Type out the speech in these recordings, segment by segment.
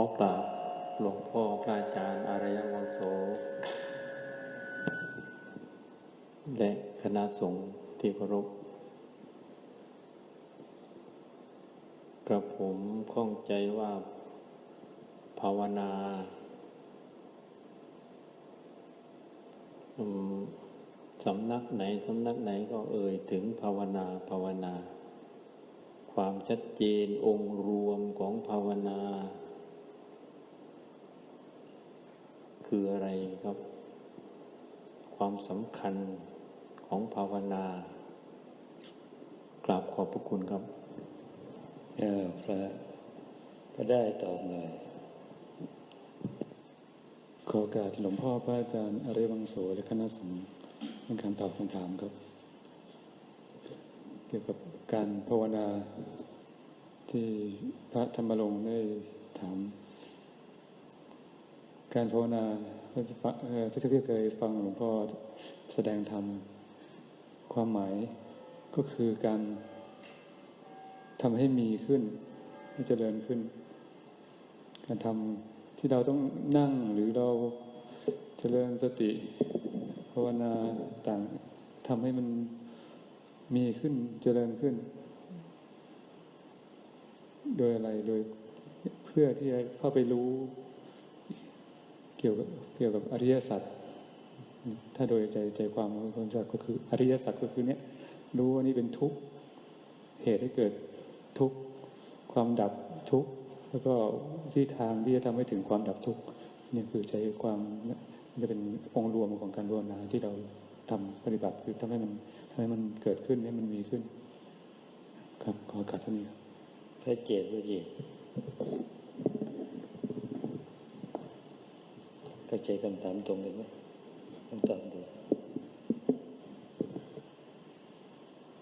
อกราบหลวงพ่อพระอาจารย์อารยวังโส และคณะสงฆ์ที่เคารพกระผมข้องใจว่าภาวนา สำนักไหน สำนักไหนก็เอ่ยถึงภาวนาภาวนา ความชัดเจนองค์รวมของภาวนา คืออะไรครับ ความสำคัญของภาวนา กราบขอบพระคุณครับเออพระก็ได้ตอบหน่อยขอโอกาสหลวงพ่อพระอาจารย์อริยวังโสและคณะสงฆ์ในการตอบคำถามครับ เกี่ยวกับการภาวนาที่พระธรรมรงค์ได้ การภาวนาก็จะฟังเอ่ที่เคยฟังหลวงพ่อแสดงธรรมความหมายก็คือการทำให้มีขึ้น ให้เจริญขึ้น การทำที่เราต้องนั่งหรือเราเจริญสติภาวนาต่างทำให้มันมีขึ้นเจริญขึ้น โดยอะไรโดยเพื่อที่จะเข้าไปรู้ เกี่ยวกับเกี่ยวกับอริยสัจถ้าโดยใจใจความของคนสัจก็คืออริยสัจก็คือเนี้ยรู้ว่านี่เป็นทุกข์เหตุให้เกิดทุกข์ความดับทุกข์แล้วก็ที่ทางที่จะทำให้ถึงความดับทุกข์นี่คือใจความจะเป็นองค์รวมของการภาวนาที่เราทำปฏิบัติคือทำให้มันทำให้มันเกิดขึ้นให้มันมีขึ้น ครับขอกาสเท่านี้พระเจตพระเจต เข้าใจคำถามตรงกันไหมคำตอบดู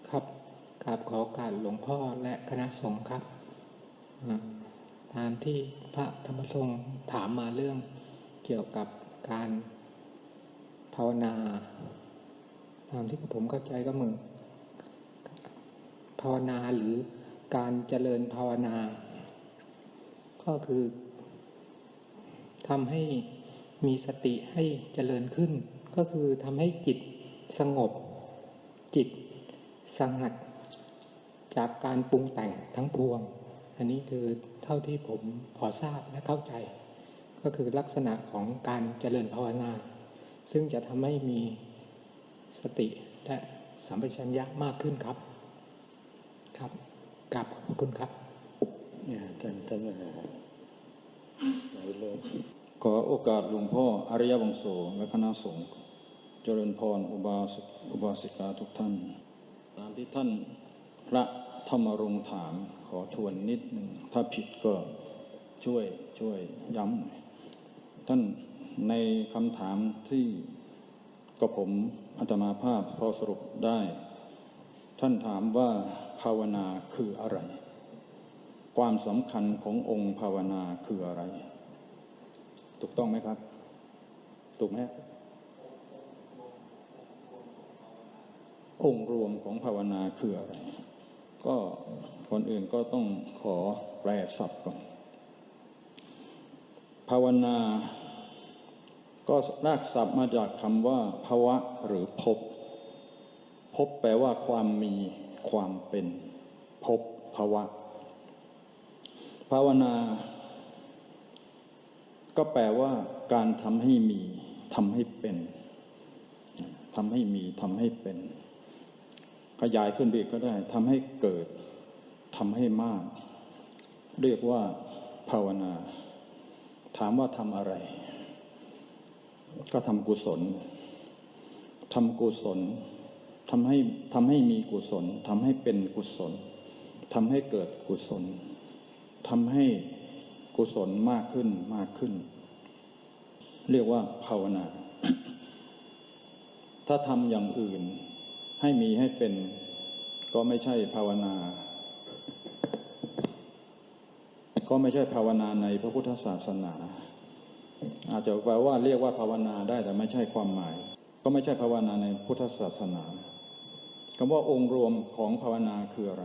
ครับกราบขอกาสหลวงพ่อและคณะสงฆ์ครับตามที่พระธรรมทรงถามมาเรื่องเกี่ยวกับการภาวนา ตามที่ผมเข้าใจก็มือภาวนาหรือการเจริญภาวนา ก็คือทำให้ มีสติให้เจริญขึ้น ก็คือทำให้จิตสงบ จิตสงัด จากการปรุงแต่งทั้งปวง อันนี้คือเท่าที่ผมพอทราบและเข้าใจ ก็คือลักษณะของการเจริญภาวนา ซึ่งจะทำให้มีสติและสัมปชัญญะมากขึ้นครับครับกราบขอบคุณครับเนี่ยท่านท่านว่าไหนเลย ขอโอกาสหลวงพ่ออริยวังโสและคณะสงฆ์เจริญพรอุบาสอุบาสิกาทุกท่าน ตามที่ท่านพระธรรมรงถามขอทวนนิดหนึ่งถ้าผิดก็ช่วยช่วยย้ำหน่อยท่านในคำถามที่ก็ผมอัตมาภาพพอสรุปได้ ท่านถามว่าภาวนาคืออะไร ความสำคัญขององค์ภาวนาคืออะไร ถูกต้องไหมครับ ถูกไหมองค์รวมของภาวนาคืออะไรก็คนอื่นก็ต้องขอแปลศัพท์ก่อนภาวนา ก็รากศัพท์มาจากคำว่า ภาวะหรือพบพบแปลว่าความมีความเป็นพบภาวะ ภาวนา ก็แปลว่าการทำให้มีทำให้เป็นทำให้มีทำให้เป็น ขยายขึ้นไปกก็ได้ทำให้เกิดทำให้มาก เรียกว่าภาวนา ถามว่าทำอะไร ก็ทำกุศลทำกุศลทำให้ทำให้มีกุศลทำให้เป็นกุศลทำให้เกิดกุศลทำให้ กุศลมากขึ้นมากขึ้น เรียกว่าภาวนา ถ้าทำอย่างอื่นให้มีให้เป็นก็ไม่ใช่ภาวนา ก็ไม่ใช่ภาวนาในพระพุทธศาสนา อาจจะแปลว่าเรียกว่าภาวนาได้แต่ไม่ใช่ความหมาย ก็ไม่ใช่ภาวนาในพุทธศาสนาคำว่าองค์รวมของภาวนาคืออะไร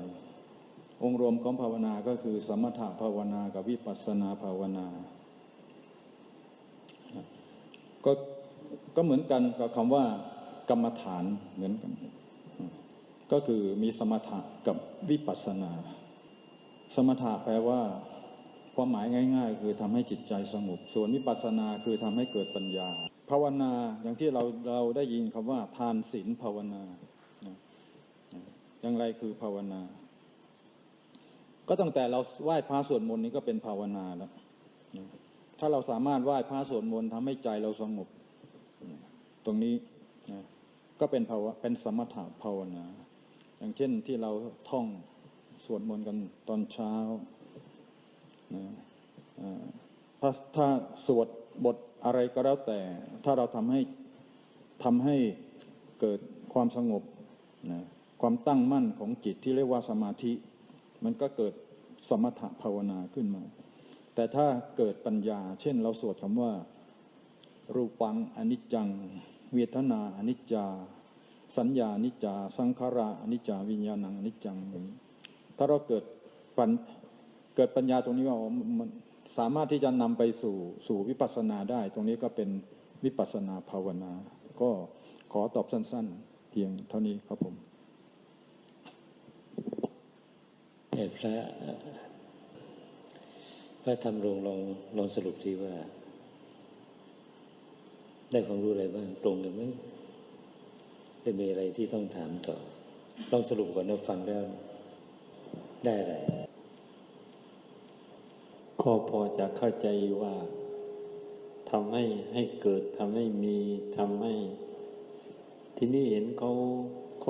องค์รวมของภาวนาก็คือ สมถะภาวนากับวิปัสสนาภาวนา ก็ก็เหมือนกันกับคำว่ากรรมฐานเหมือนกัน ก็คือมีสมถะกับวิปัสสนา สมถะแปลว่าความหมายง่าย ๆ คือทำให้จิตใจสงบ ส่วนวิปัสสนาคือทำให้เกิดปัญญา ภาวนาอย่างที่เราเราได้ยินคำว่า ทานศีลภาวนา อย่างไรคือภาวนา ก็ตั้งแต่เราไหว้พระสวดมนต์นี้ก็เป็นภาวนาแล้วถ้าเราสามารถไหว้พระสวดมนต์ทำให้ใจเราสงบ ตรงนี้นะก็เป็นภาวะเป็นสมถะภาวนา อย่างเช่นที่เราท่องสวดมนต์กันตอนเช้านะถ้าถ้าสวดบทอะไรก็แล้วแต่ ถ้าเราทำให้ทำให้เกิดความสงบนะความตั้งมั่นของจิตที่เรียกว่าสมาธิ มันก็เกิดสมถะภาวนาขึ้นมา แต่ถ้าเกิดปัญญา เช่น เราสวดคำว่า รูปังอนิจจัง เวทนาอนิจจา สัญญาอนิจจา สังขาราอนิจจา วิญญาณังอนิจจังอย่างนี้ถ้าเราเกิดปัญเกิดปัญญาตรงนี้ว่ามันสามารถที่จะนำไปสู่สู่วิปัสสนาได้ ตรงนี้ก็เป็นวิปัสสนาภาวนา ก็ขอตอบสั้น ๆ เพียงเท่านี้ครับผม แต่พระพระธรรมรงลองลองสรุปที่ว่า ได้ความรู้อะไรบ้างตรงกันไหมจะมีอะไรที่ต้องถามต่อลองสรุปก่อนนะฟังแล้วได้อะไรก็พอจะเข้าใจว่าทำให้ให้เกิดทำให้มีทำให้ ที่นี่เห็นเขา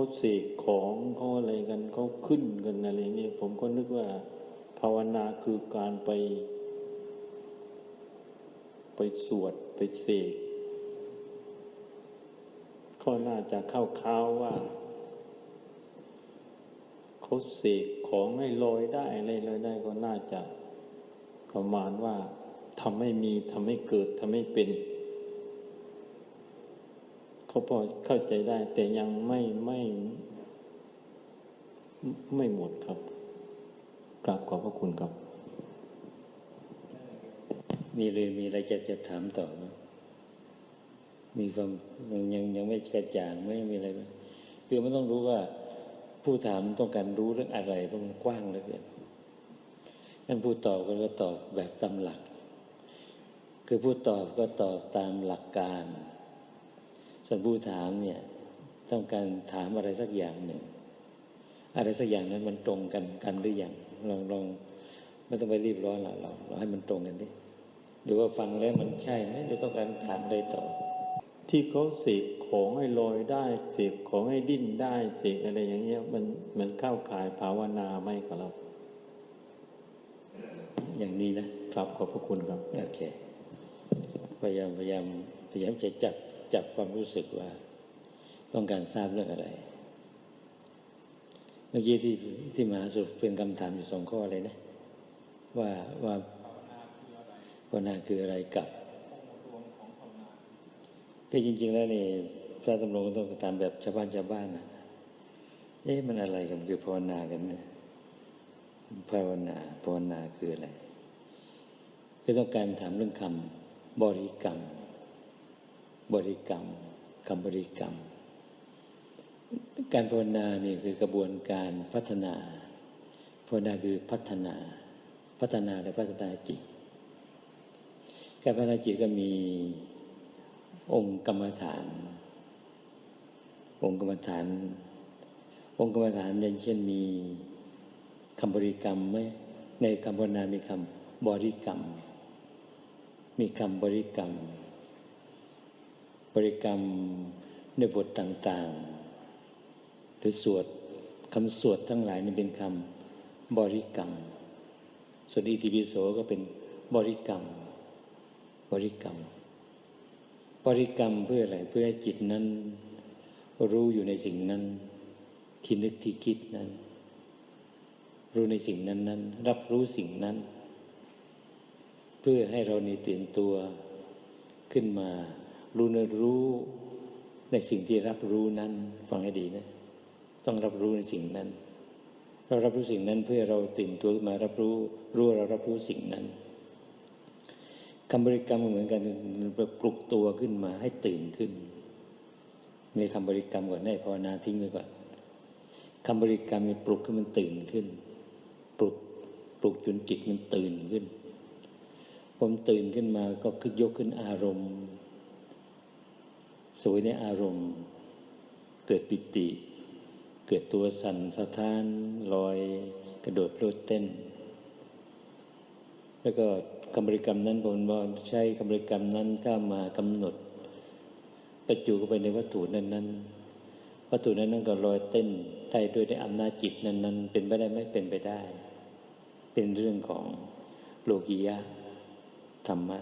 เขาเสกของเขาอะไรกันเขาขึ้นกันอะไรเงี้ยผมก็นึกว่า ภาวนาคือการไป ไปสวดไปเสกก็น่าจะเข้าข้าวว่าเขาเสกของให้ลอยได้อะไรลอยได้ก็น่าจะประมาณว่าทำให้มีทำให้เกิดทำให้เป็น เขาพอเข้าใจได้ แต่ยังไม่ไม่ ไม่หมดครับกราบขอบพระคุณครับ มีเลยมีอะไรจะจะถามต่อไหมมีความยังยังยังไม่กระจ่างไม่มีอะไรไหมคือมันต้องรู้ว่าผู้ถามต้องการรู้เรื่องอะไรเพราะมันกว้างเหลือเกินนั่นผู้ตอบก็ก็ตอบแบบตามหลัก คือผู้ตอบก็ตอบตามหลักการ ส่วนผู้ถามเนี่ย ต้องการถามอะไรสักอย่างหนึ่ง อะไรสักอย่างนั้นมันตรงกันกันหรือยังลองลองไม่ต้องไปรีบร้อนละเราเราให้มันตรงกันดิหรือว่าฟังแล้วมันใช่ไหมหรือต้องการถามอะไรต่อ ที่เขาเสกของให้ลอยได้เสกของให้ดิ้นได้เสกอะไรอย่างเงี้ย มันมันเข้าข่ายภาวนาไหมครับอย่างนี้นะครับขอบพระคุณครับโอเคพยายามพยายามพยายามจะจับ จับความรู้สึกว่า ต้องการทราบเรื่องอะไร เมื่อกี้ที่ที่มหาสุขเป็นคำถามอยู่สองข้อเลยนะ ว่าว่าภาวนาคืออะไรกับก็จริง ๆ แล้วนี่พระตำรงต้องตามแบบชาวบ้านชาวบ้านนะเอ๊ะมันอะไรกันคือภาวนากันเนี่ยภาวนาภาวนาคืออะไรคือต้องการถามเรื่องคำบริกรรม บริกรรมคำบริกรรม การภาวนาเนี่ยคือกระบวนการพัฒนาภาวนาคือพัฒนา พัฒนาและพัฒนาจิต การพัฒนาจิตก็มีองค์กรรมฐาน องค์กรรมฐาน องค์กรรมฐานอย่างเช่นมีคำบริกรรมไหมในคำภาวนามีคำบริกรรม มีคำบริกรรม บริกรรมในบทต่างๆ หรือสวดคำสวดทั้งหลายนี่เป็นคำบริกรรม ส่วนอิติปิโสก็เป็นบริกรรม บริกรรม บริกรรมเพื่ออะไรเพื่อให้จิตนั้น รู้อยู่ในสิ่งนั้น ที่นึกที่คิดนั้น รู้ในสิ่งนั้นนั้น รับรู้สิ่งนั้น เพื่อให้เรานีตื่นตัวขึ้นมา รู้เนรู้ในสิ่งที่รับรู้นั้นฟังให้ดีนะ ต้องรับรู้ในสิ่งนั้น เรารับรู้สิ่งนั้นเพื่อเราตื่นตัวมารับรู้รู้เรารับรู้สิ่งนั้นคำบริกรรมเหมือนกันปลุกตัวขึ้นมาให้ตื่นขึ้นในคำบริกรรมก่อนได้ภาวนาทิ้งไปก่อนคำบริกรรมมันปลุกให้มันตื่นขึ้น ปลุกปลุกจนจิตมันตื่นขึ้น ผมตื่นขึ้นมาก็คึกยกขึ้นอารมณ์ สวยในอารมณ์ เกิดปิติ เกิดตัวสั่นสะท้านลอย กระโดดโลดเต้น แล้วก็คำบริกรรมนั้นผมบอกใช้คำบริกรรมนั้นก็มากำหนด ประจุเข้าไปในวัตถุนั้นนั้นวัตถุนั้นนั้นก็ลอยเต้นได้ด้วยในอำนาจจิตนั้นนั้นเป็นไปได้ไม่เป็นไปได้ เป็นเรื่องของโลกียะธรรมะ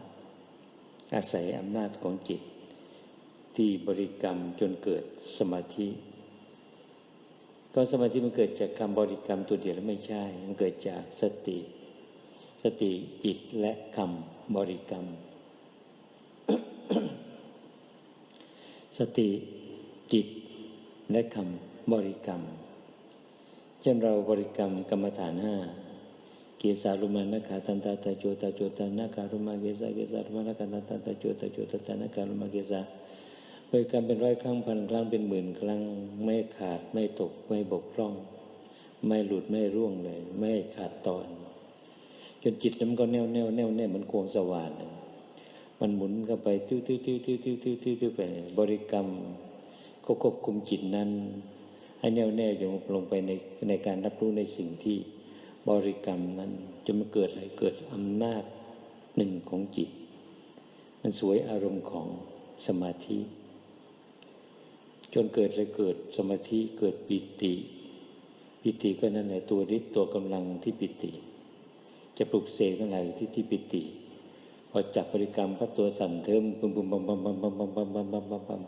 อาศัยอำนาจของจิต ที่บริกรรมจนเกิดสมาธิ ก็สมาธิมันเกิดจากคำบริกรรมตัวเดียวแล้วไม่ใช่ มันเกิดจากสติ สติจิตและคำบริกรรม สติจิตและคำบริกรรม เช่นเราบริกรรมกรรมฐานห้าเกสารุมานะขาตันตาตาโจตาโจตานาการุมาเกสาเกสารุมานะขาตันตาตาโจตาโจตาตานาการุมาเกสา บริกรรมเป็นร้อยครั้งพันครั้งเป็นหมื่นครั้ง ไม่ขาดไม่ตกไม่บกพร่อง ไม่หลุดไม่ร่วงเลย ไม่ขาดตอน จนจิตมันก็แน่วแน่วแน่วแน่เหมือนโคงสว่านมันหมุนเข้าไปติ้วติ้วติ้วติ้วติ้วติ้วติ้วติ้วไปบริกรรมก็ควบคุมจิตนั้น ให้แน่วแน่อยู่ลงไปในในการรับรู้ในสิ่งที่บริกรรมนั้นจะมาเกิดอะไรเกิดอำนาจหนึ่งของจิต มันสวยอารมณ์ของสมาธิ จนเกิดอะไรเกิดสมาธิเกิดปิติ ปิติก็นั่นแหละตัวฤทธิ์ตัวกำลังที่ปิติ จะปลุกเสกอะไรที่ที่ปิติ พอจับบริกรรมพับตัวสั่นเทิมปุ่มปุ่มบัมบัมบัมบัมบัมบัมบัมบัมบัมบัม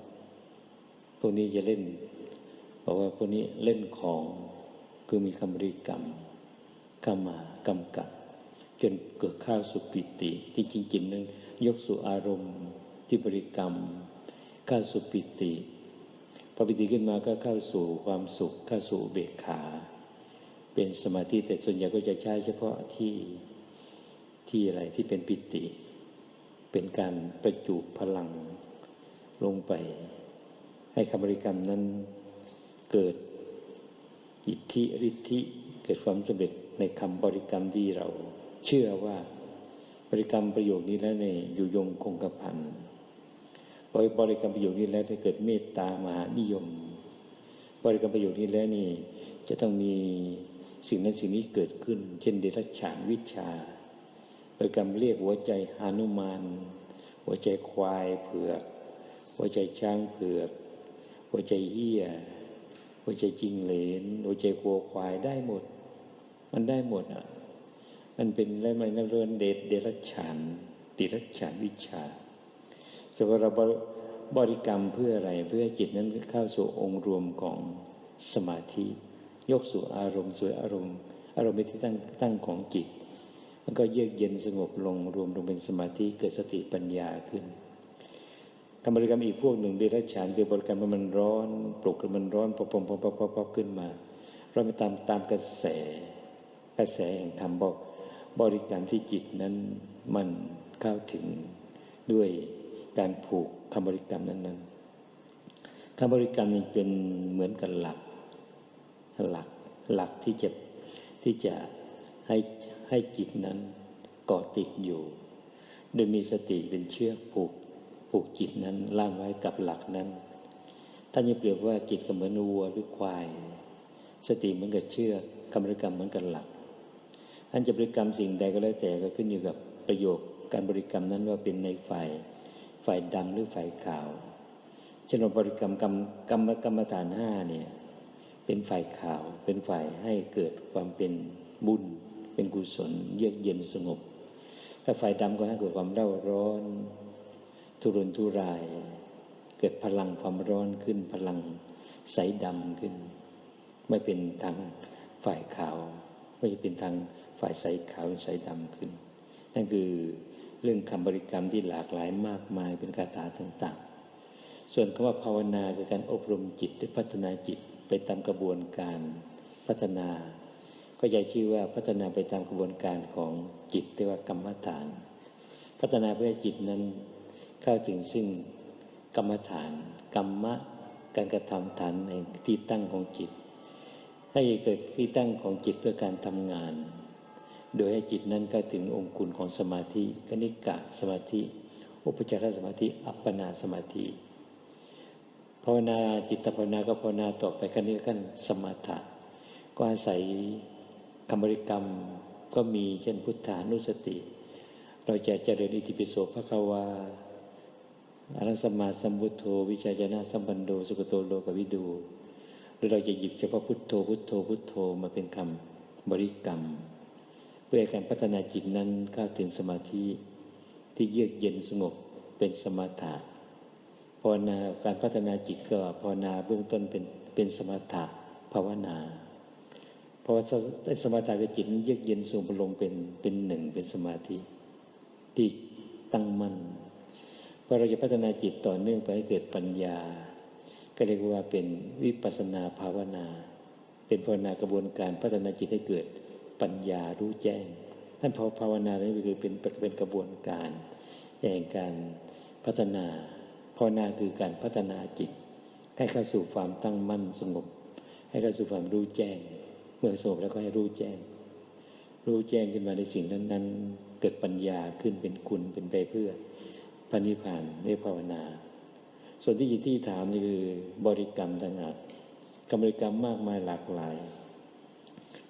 พวกนี้จะเล่นบอกว่าพวกนี้เล่นของคือมีคำบริกรรมเข้ามากำกับ จนเกิดข้าวสุปิติ ที่จริงๆนั้นยกสู่อารมณ์ที่บริกรรมข้าวสุปิติ อปิติขึ้นมาก็เข้าสู่ความสุขเข้าสู่เบกขา เป็นสมาธิแต่ส่วนใหญ่ก็จะใช้เฉพาะที่ที่อะไรที่เป็นปิติ เป็นการประจุพลังลงไป ให้คำบริกรรมนั้นเกิดอิทธิฤทธิเกิดความสำเร็จในคำบริกรรมที่เรา เชื่อว่าบริกรรมประโยคนี้แล้วเนี่ยอยู่ยงคงกระพัน บริบริกรรมประโยคนี้แล้วถ้าเกิดเมตตามหานิยม บริกรรมประโยคนี้แล้วนี่จะต้องมีสิ่งนั้นสิ่งนี้เกิดขึ้น เช่น เดรัจฉานวิชา บริกรรมเรียกหัวใจหานุมาน หัวใจควายเผือก หัวใจช้างเผือก หัวใจเหี้ย หัวใจจิงเหลน หัวใจกัวควายได้หมด มันได้หมดอะ มันเป็นอะไรมันเรื่องเดชเดรัจฉานติรัจฉานวิชา สำหรับบริกรรมเพื่ออะไรเพื่อจิตนั้นเข้าสู่องค์รวมของสมาธิ ยกสู่อารมณ์สวยอารมณ์ อารมณ์เป็นที่ตั้งตั้งของจิต มันก็เยือกเย็นสงบลงรวมลงเป็นสมาธิเกิดสติปัญญาขึ้นทำบริกรรมอีกพวกหนึ่งเดรัจฉานคือบริกรรมมันร้อนปลุกมันร้อนปปปปปปขึ้นมา เราไปตามตามกระแส กระแสแห่งธรรมบอกบริกรรมที่จิตนั้นมันเข้าถึงด้วย การผูกคำบริกรรมนั้นนั้นคำบริกรรมนี้เป็นเหมือนกับหลัก หลักหลักที่จะที่จะให้ให้จิตนั้นเกาะติดอยู่ โดยมีสติเป็นเชือกผูกผูกจิตนั้นล่ามไว้กับหลักนั้นท่านยังเปรียบว่าจิตก็เหมือนวัวหรือควาย สติเหมือนกับเชือกคำบริกรรมเหมือนกับหลัก อันจะบริกรรมสิ่งใดก็แล้วแต่ก็ขึ้นอยู่กับประโยคการบริกรรมนั้นว่าเป็นในฝ่าย ฝ่ายดำหรือฝ่ายขาวเช่นบริกรรมกรรมกรรมกรรมฐานห้าเนี่ยเป็นฝ่ายขาวเป็นฝ่ายให้เกิดความเป็นบุญ เป็นกุศล เยือกเย็นสงบ ถ้าฝ่ายดำก็ให้เกิดความเร่าร้อน ทุรนทุราย เกิดพลังความร้อนขึ้นพลังใสดำขึ้น ไม่เป็นทางฝ่ายขาว ไม่เป็นทางฝ่ายใสขาวใสดำขึ้น นั่นคือ เรื่องคำบริกรรมที่หลากหลายมากมายเป็นคาถาต่างๆ ส่วนคำว่าภาวนาคือการอบรมจิตพัฒนาจิตไปตามกระบวนการพัฒนา ก็จะชื่อว่าพัฒนาไปตามกระบวนการของจิตเรียกว่ากรรมฐาน พัฒนาเพื่อจิตนั้นเข้าถึงซึ่งกรรมฐาน กรรมะการกระทำฐานในที่ตั้งของจิต ให้เกิดที่ตั้งของจิตเพื่อการทำงาน โดยให้จิตนั้นก็ถึงองค์คุณของสมาธิกนิกะสมาธิ อุปจารสมาธิ อัปปนาสมาธิ ภาวนาจิตภาวนาก็ภาวนาต่อไปกันนี้กันสมถะก็อาศัยคำบริกรรมก็มีเช่นพุทธานุสติ เราจะเจริญอิติปิโสภควาอรัสมาสัมพุทโธวิชาจนะสัมปันโดสุกโตโลกวิดูหรือเราจะหยิบเฉพาะพุทโธพุทโธพุทโธมาเป็นคำบริกรรม เพื่อการพัฒนาจิตนั้นเข้าถึงสมาธิที่เยือกเย็นสงบเป็นสมถะภาวนาการพัฒนาจิตก็ภาวนาเบื้องต้นเป็นเป็นสมถะภาวนาเพราะว่าสมถะกับจิตเยือกเย็นสูงลงเป็นเป็นหนึ่งเป็นสมาธิที่ตั้งมั่นพอเราจะพัฒนาจิตต่อเนื่องไปให้เกิดปัญญา ก็เรียกว่าเป็นวิปัสนาภาวนา เป็นภาวนากระบวนการพัฒนาจิตให้เกิด ปัญญารู้แจ้ง ท่านภาวนานี่คือเป็นเป็นกระบวนการแห่งการพัฒนาภาวนาคือการพัฒนาจิต ให้เข้าสู่ความตั้งมั่นสงบ ให้เข้าสู่ความรู้แจ้ง เมื่อสงบแล้วก็ให้รู้แจ้ง รู้แจ้งขึ้นมาในสิ่งนั้น ๆ เกิดปัญญาขึ้นเป็นคุณเป็นไปเพื่อพระนิพพานในภาวนา ส่วนที่จิตที่ถามนี่คือบริกรรมต่างหากกรรมบริกรรมมากมายหลากหลาย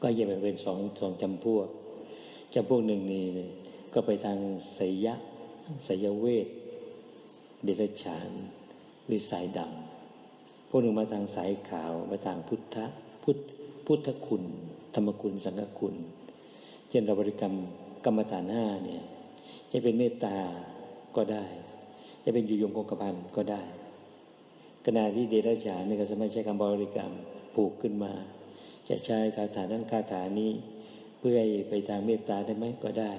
ก็แยกไปเป็นสองสองจำพวกจำพวกหนึ่งนี่ก็ไปทางไสยะไสยเวทเดรัจฉานหรือสายดำพวกหนึ่งมาทางสายขาวมาทางพุทธพุทธพุทธคุณ ธรรมคุณสังฆคุณ เช่นเราบริกรรมกรรมฐานห้าเนี่ยจะเป็นเมตตาก็ได้ จะเป็นอยู่ยงคงกระพันก็ได้ขณะที่เดรัจฉานนี่ก็สามารถใช้คำบริกรรมปลูกขึ้นมา จะใช้คาถานั้นคาถานี้ เพื่อไปทางเมตตาได้ไหมก็ได้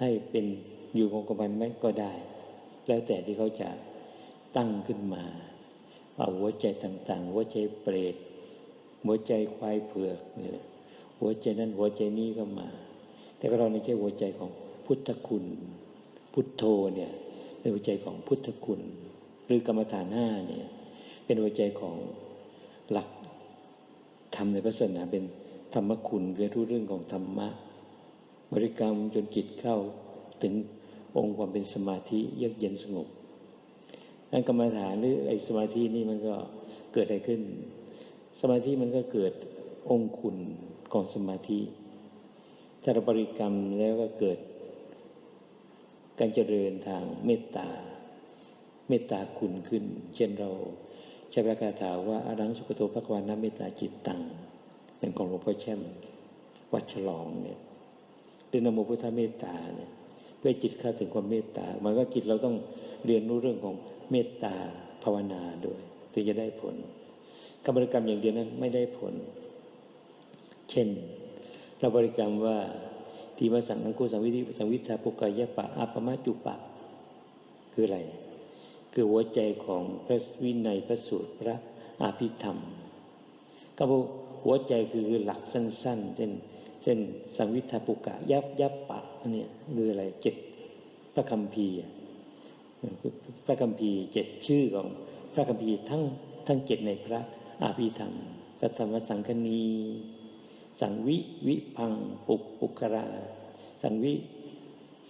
ให้เป็นอยู่คงกระพันไหมก็ได้ แล้วแต่ที่เขาจะตั้งขึ้นมาเอาหัวใจต่างๆ หัวใจเปรตหัวใจควายเผือกนี่หัวใจนั้นหัวใจนี้ก็มา แต่ก็เราไม่ใช่หัวใจของพุทธคุณ พุทโธเนี่ยเป็นหัวใจของพุทธคุณ หรือกรรมฐานห้าเนี่ยเป็นหัวใจของหลัก ทำในพระศาสนาเป็นธรรมคุณคือรู้เรื่องของธรรมะบริกรรมจนจิตเข้าถึงองค์ความเป็นสมาธิเยือกเย็นสงบนั่นกรรมฐานหรือไอ้สมาธินี่มันก็เกิดอะไรขึ้น สมาธิมันก็เกิดองค์คุณของสมาธิถ้าเราบริกรรมแล้วก็เกิด การเจริญทางเมตตา เมตตาคุณขึ้น เช่นเรา ใช้พระคาถาว่าอารังสุขโตภควานาเมตตาจิตตังเป็นของหลวงพ่อแช่มวัดฉลองเนี่ยหรือนโมพุทธเมตตาเนี่ยเพื่อจิตเข้าถึงความเมตตามันก็จิตเราต้องเรียนรู้เรื่องของเมตตาภาวนาด้วยถึงจะได้ผลกรรมบริกรรมอย่างเดียวนั้นไม่ได้ผล เช่น เราบริกรรมว่าทีมาสังนังกูสังวิธิสังวิทาปุกายะปะอาปมาจุปะ คืออะไร คือหัวใจของพระวินัยพระสูตรพระอาภิธรรมก็บหัวใจคือหลักสั้นๆเช่นเช่นสังวิทาปุกะยับยับปะเนี่ยคืออะไรเจ็ดพระคำพีพระคำพีเจ็ดชื่อของพระคำพีทั้งทั้งเจ็ดในพระอาภิธรรมพระธรรมสังคณี สังวิวิพังปุกปุกรา สังวิ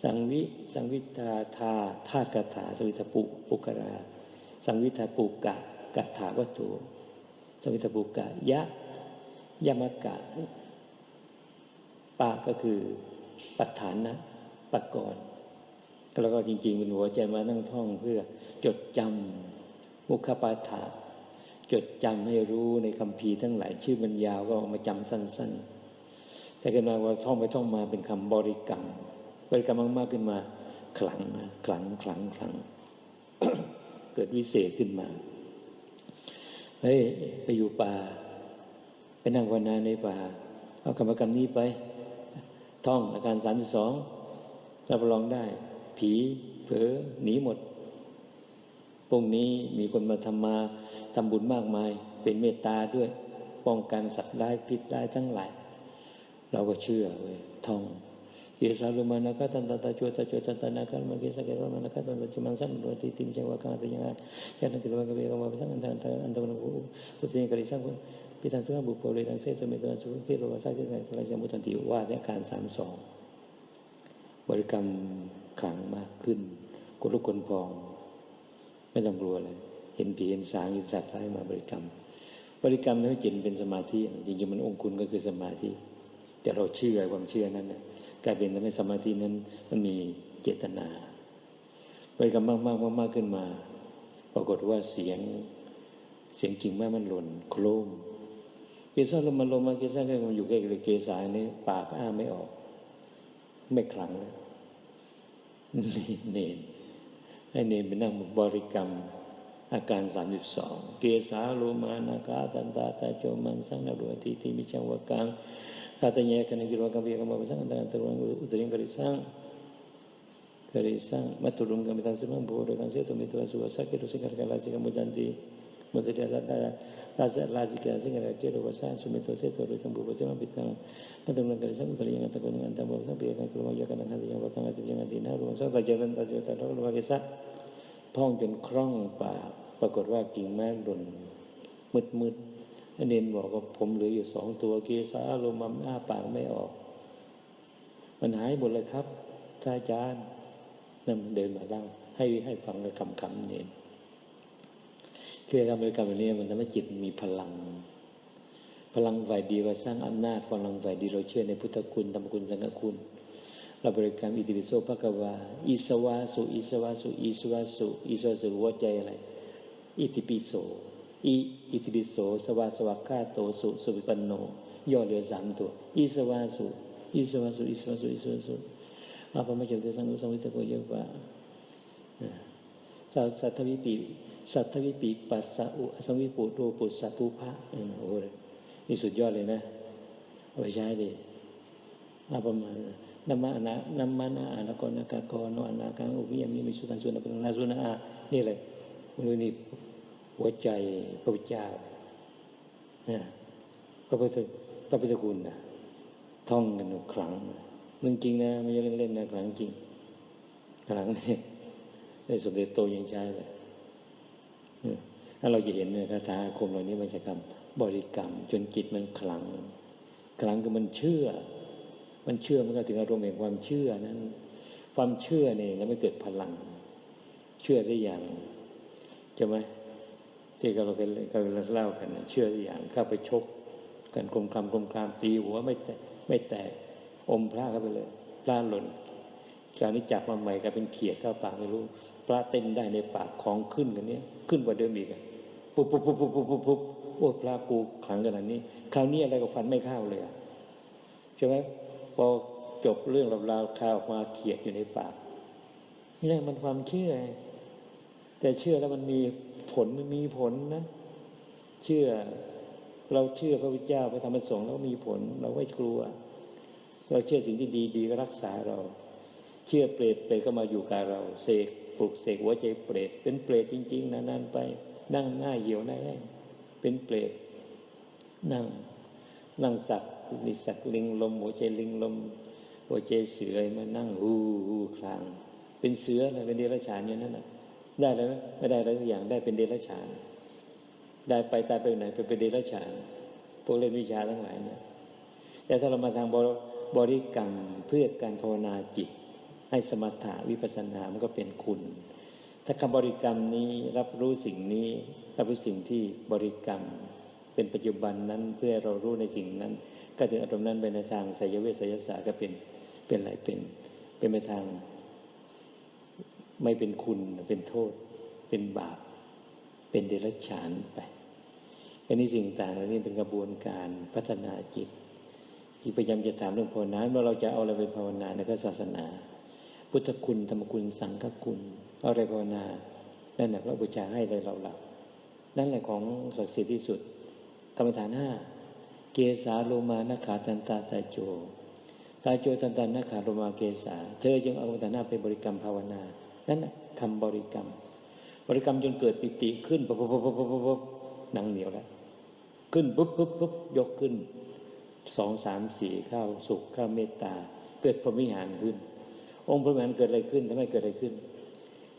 สังวิสังวิทาธาธาตุกถาสวิทปุปุกรา สังวิทาปุกะกัถาวัตถุสังวิทาปุกะยะยมกะปาก็คือปัฏฐานนะปกรแล้วก็จริงๆเป็นหัวใจมานั่งท่องเพื่อจดจำมุขปาฐาจดจำให้รู้ในคำพีทั้งหลาย ชื่อมันยาวก็มาจำสั้น ๆ แต่กันมาว่าท่องไปท่องมาเป็นคำบริกรรม บริกรรมมากๆขึ้นมา ขลังนะขลังขลังขลัง เกิดวิเศษขึ้นมาเฮ้ยไปอยู่ป่า ไปนั่งภาวนาในป่า เอากรรมกรรมนี้ไป ท่องอาการสามสองรับรองได้ ผีเผลอหนีหมดพรุ่งนี้มีคนมาทำมาทำบุญมากมาย เป็นเมตตาด้วย ป้องกันสัตว์ร้ายพิษร้ทั้งหลาย เราก็เชื่อเว้ยท่อง เยสาลุมานะกะตันตาตาโจตาโจตันตานะกะมาเกสะเกรมานะกะตันตาจิมังสันโรติติมจังวะกะตะยังยะนันติโลกะเวกะวะสังอันตันตาอันตะวันกุอุติยกริสังปิตังสังบุปโภเรตังเสตเมตังสุขเกโรวะสักเกสังกะมุตันติว่าและการสามสองบริกรรมขังมากขึ้นกุลุกคนพอง ไม่ต้องกลัวเลยเห็นผีเห็นสางเห็นสัตว์ร้ายมาบริกรรม บริกรรมทำให้จิตเป็นสมาธิจริงๆมันองค์คุณก็คือสมาธิ แต่เราเชื่อความเชื่อนั้นนะ กลายเป็นทำให้สมาธินั้นมันมีเจตนาบริกรรมมากมากขึ้นมา ปรากฏว่าเสียงเสียงจริงมากมันหล่นโครมเกสาลมมาลมมาเกสาก็มันอยู่ใกล้เกสานี่ปากอ้าไม่ออก ไม่คลังแล้วเนนให้เนนไปนั่งบริกรรมอาการสามสิบสองเกสาโลมานาคาตันตาตาโจมันสังนรุติติมิจังวกังคารวกัมเบียกัมบสังอันตันตรังอุตริงกริสังกริสังมัตุรุงกัมตังสิมังวรรคกัง สุมิตุเสตุรุสังบุปสิมังปิตังมัตุรุงกริสังอุตริงอันตะกุนันตังบุปสังเบียกังกิรวะยากันนันติยังวกังอติยังอตินารุสังตะเจริญตะเจตะรุวะกิสัท่องจนคล่องปากปรากฏว่ากิ่งไม้หล่นมืดมืดๆอัน เนนบอกว่าผมเหลืออยู่สองตัวเกสาโลมัมอ้าปากไม่ออก มันหายหมดเลยครับท่านอาจารย์นั่นเดินมาเล่าให้ให้ฟังกับคำคำเนนคือการบริกรรมแบบนี้มันทำให้จิตมีพลัง พลังฝ่ายดีว่าสร้างอำนาจพลังฝ่ายดีเราเชื่อในพุทธคุณธรรมคุณสังฆคุณเราบริกรรมอิติปิโสภะกวาอิสวาสุอิสวาสุอิสวาสุอิสวาสุหัวใจอะไร อิติปิโส อิอิติปิโสสวาสวากขาโตสุสุวิปันโนย่อเหลือสามตัวอิสวาสุอิสวาสุอิสวาสุอิสวาสุอาปมาจเตสังกุสังวิตโกเยกว่าสัทธวิปีสัทธวิปีปัสสะอุสังวิปุโตปุสสะปุภะโอ้โหนี่สุดยอดเลยนะเอาไปใช้ดิอาประมาณนัมมานะนัมมานะอานากรนากากรโนอนาคังอุปิยมิมิสุตังสุนัปนาสุนาอานี่เลยมันนี่ หัวใจพระพุทธเจ้าเนี่ยพระพุทธพระพุทธคุณนะท่องกันครั้งเรื่อจริงนะไม่ใช่เล่นๆนะครั้งจริงครั้งนี้ในสมเด็จโตยังใช้เลยถ้าเราจะเห็นเนี่ยคาถาคมเหล่านี้มันจะคำบริกรรม จนจิตมันคลังคลังคือมันเชื่อ มันเชื่อมันก็ถึงอารมณ์แห่งความเชื่อนั้น ความเชื่อเนี่ยแล้วไม่เกิดพลัง เชื่อสักอย่างใช่ไหม ที่เราเคยเราเล่ากันเชื่ออย่างเข้าไปชกกันกลมคลำกลมคลำตีหัวไม่แตกไม่แตกอมพระเข้าไปเลยพระหล่นคราวนี้จับมาใหม่กลายเป็นเขียดเข้าปากไม่รู้พระเต้นได้ในปากของขึ้นกันเนี้ยขึ้นกว่าเดิมอีกปุ๊บปุ๊บปุ๊บปุ๊บปุ๊บปุ๊บปุ๊บโอ้พระกูขลังขนาดนี้ คราวนี้อะไรก็ฟันไม่เข้าเลยอะใช่ไหมพอจบเรื่องราวข่าวมาเขียดอยู่ในปากนี่มันความเชื่อ แต่เชื่อแล้วมันมี ผลมันมีผลนะ เชื่อเราเชื่อพระพุทธเจ้าพระธรรมสงฆ์แล้วมีผล เราไม่กลัว เราเชื่อสิ่งที่ดีดีก็รักษาเรา เชื่อเปรตเปรตก็มาอยู่กับเรา เสกปลุกเสกหัวใจเปรตเป็นเปรตจริง ๆนานๆไป นั่งหน้าเหี่ยวหน้าแห้งเป็นเปรตนั่ง นั่งสักนิสักลิงลมหัวใจลิงลมหัวใจเสือมานั่งฮูฮูคลาง เป็นเสืออะไรเป็นเดรัจฉานอย่างนั้นนะ ได้แล้วไม่ได้อะไรสักอย่างได้เป็นเดรัจฉาน ได้ไปตายไปไหนไปเป็นเดรัจฉานพวกเล่นวิชาทั้งหลายเนะแต่ถ้าเรามาทางบริกรรมเพื่อการภาวนาจิต ให้สมถะวิปัสสนามันก็เป็นคุณ ถ้าคำบริกรรมนี้รับรู้สิ่งนี้ รับรู้สิ่งที่บริกรรม เป็นปัจจุบันนั้นเพื่อเรารู้ในสิ่งนั้น ก็ถึงอารมณ์นั้นไปในทางไสยเวทไสยศาสตร์ก็เป็นเป็นอะไรเป็น เป็นไปทาง ไม่เป็นคุณเป็นโทษ เป็นบาป เป็นเดรัจฉานไปอันนี้สิ่งต่างเหล่านี้เป็นกระบวนการพัฒนาจิต ที่พยายามจะถามเรื่องภาวนาว่าเราจะเอาอะไรไปภาวนาในพระศาสนา พุทธคุณธรรมคุณสังฆคุณเอาอะไรภาวนานั่นแหละพระบูชาให้เลยเราหลับนั่นแหละของศักดิ์สิทธิ์ที่สุดกรรมฐานห้าเกสาโลมานาขาตันตาตาโจตาโจตันตานาขาโลมาเกสาเธอจึงเอากรรมฐานห้าเป็นบริกรรมภาวนา นั่นแหละคำบริกรรม บริกรรมจนเกิดปิติขึ้นปุ๊บปุ๊บปุ๊บปุ๊บปุ๊บหนังเหนียวแล้ว ขึ้นปุ๊บปุ๊บปุ๊บยกขึ้นสองสามสี่เข้าสุขเข้าเมตตา เกิดพรหมิหารขึ้น องค์พระวิหารเกิดอะไรขึ้นทำไมเกิดอะไรขึ้น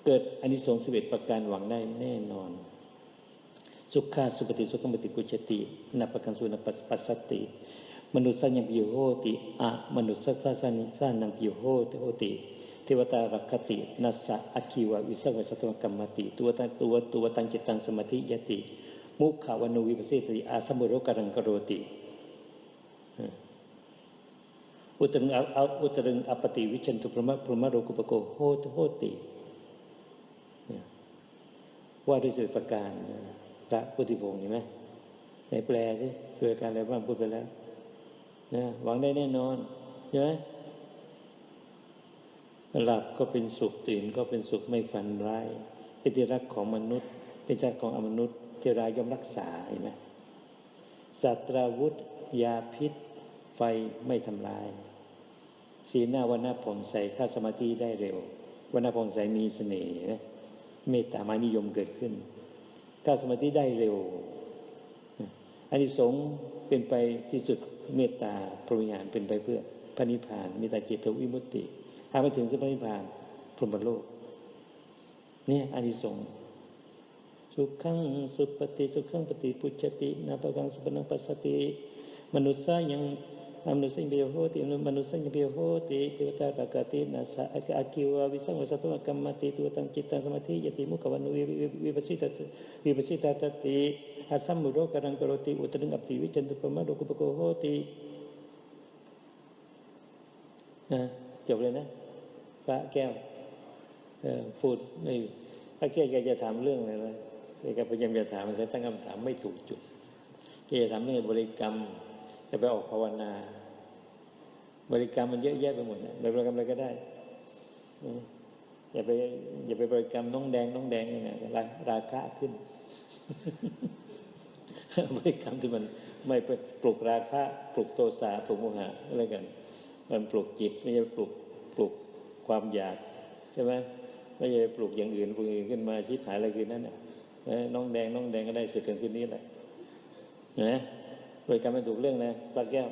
เกิดอานิสงส์สิบเอ็ดประการหวังได้แน่นอน สุขะสุปฏิสุขมติกุจตินับประกันสุนปัสสติ มนุษย์สัญญปิโยโหติอะมนุษย์สัสสานิสันนังปิโยโหติโหติ เทวตารักขตินัสสะอคิวะวิสังเวสตวกรรมติ ตัวตังตัวตัวตังจิตตังสมาธิยติ มุขาวนุวิปัสสิติอาสมุโรกังกโรติอุตรึงอาอุตรึงอปติวิชันตุพรหมพรหมโรกุปโกโหตโหติ ว่าด้วยสิบประการพระพุทธิพงศ์เห็นไหมในแปลสิส่วนการอะไรบ้างพูดไปแล้วนะหวังได้แน่นอนใช่ไหม หลับก็เป็นสุขตื่นก็เป็นสุขไม่ฝันร้ายเป็นที่รักของมนุษย์ เป็นที่รักของอมนุษย์ที่รายย่อมรักษาเห็นไหมสัตราวุธ ยาพิษ ไฟไม่ทำลาย สีหน้าวันหน้าผ่องใสเข้าสมาธิได้เร็ววันหน้าผ่องใสมีเสน่ห์เมตตามานิยมเกิดขึ้นเข้าสมาธิได้เร็วอานิสงส์เป็นไปที่สุดเมตตาพรหมิหารเป็นไปเพื่อพระนิพพานเมตตาจิตวิมุตติ หาไปถึงสุพระนิพานพรหมโลกเนี่ยอานิสงส์สุขังสุปฏิสุขังปฏิปุจจตินาปกังสุปนังปัสสติ มนุษย์ยังมนุษย์ยังเบียโหติมนุษย์ยังเบียโหติเทวตาปกตินัสะอาคิวาวิสังวสัตวกรรมติตัวตังจิตตังสมาธิยติมุขวันุวิปัสสิตวิปัสสิตาตติอาสัมมุโรกรังกโรติอุตรึงอัปติวิจันตุปมะโรกุปโกโหตินะจบเลยนะ พระแก้วพูดไม่พระแก้วแกจะถามเรื่องอะไรเลยแกพยายามจะถามแต่ตั้งคำถามไม่ถูกจุดที่จะทำให้บริกรรมจะไปออกภาวนา บริกรรมมันเยอะแยะไปหมดนะบริกรรมอะไรก็ได้อย่าไปอย่าไปบริกรรมน้องแดงน้องแดงเนี่ยรราคะขึ้น บริกรรมที่มันไม่ไปปลุกราคะปลุกโทสะปลุกโมหะอะไรกัน มันปลุกจิตไม่ใช่ปลุกปลุก ความอยากใช่ไหมไม่ใช่ปลูกอย่างอื่นปลูกอย่างอื่นขึ้นมาชิดหายอะไรคืนนั้นน่ะน้องแดงน้องแดงก็ได้สึกกันคืนนี้แหละนะโดยการไม่ถูกเรื่องนะปลาแก้ว